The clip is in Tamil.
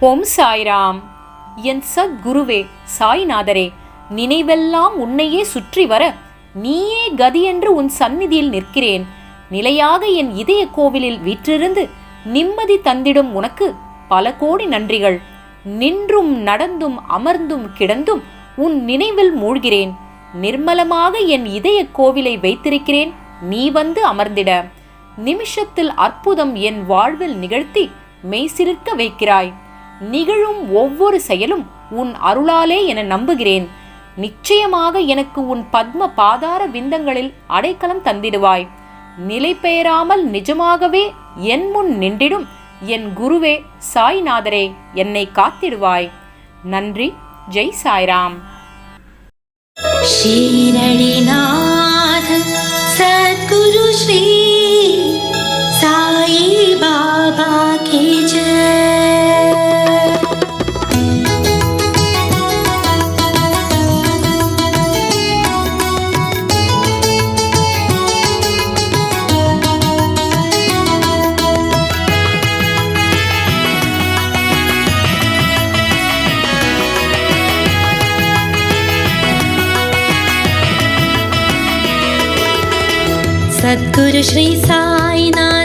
ஓம் சாய்ராம். என் சத்குருவே சாய்நாதரே நினைவெல்லாம் உன்னையே சுற்றி வர நீயே கதி என்று உன் சந்நிதியில் நிற்கிறேன். நிலையாக என் இதய கோவிலில் வீற்றிருந்து நிம்மதி தந்திடும் உனக்கு பல கோடி நன்றிகள். நின்றும் நடந்தும் அமர்ந்தும் கிடந்தும் உன் நினைவில் மூழ்கிறேன். நிர்மலமாக என் இதய கோவிலை வைத்திருக்கிறேன் நீ வந்து அமர்ந்திட. நிமிஷத்தில் அற்புதம் என் வாழ்வில் நிகழ்த்தி மெய்சிலிர்க்க வைக்கிறாய். நிகழும் ஒவ்வொரு செயலும் உன் அருளாலே என நம்புகிறேன். நிச்சயமாக எனக்கு உன் பத்ம பாதார விந்தங்களில் அடைக்கலம் தந்திடுவாய். நிலை பெயராமல் நிஜமாகவே என் முன் நின்றிடும் என் குருவே சாய்நாதரே என்னை காத்திடுவாய். நன்றி ஜெய் சாய்ராம். ஷீரடினா सद्गुरु श्री सायिनाथ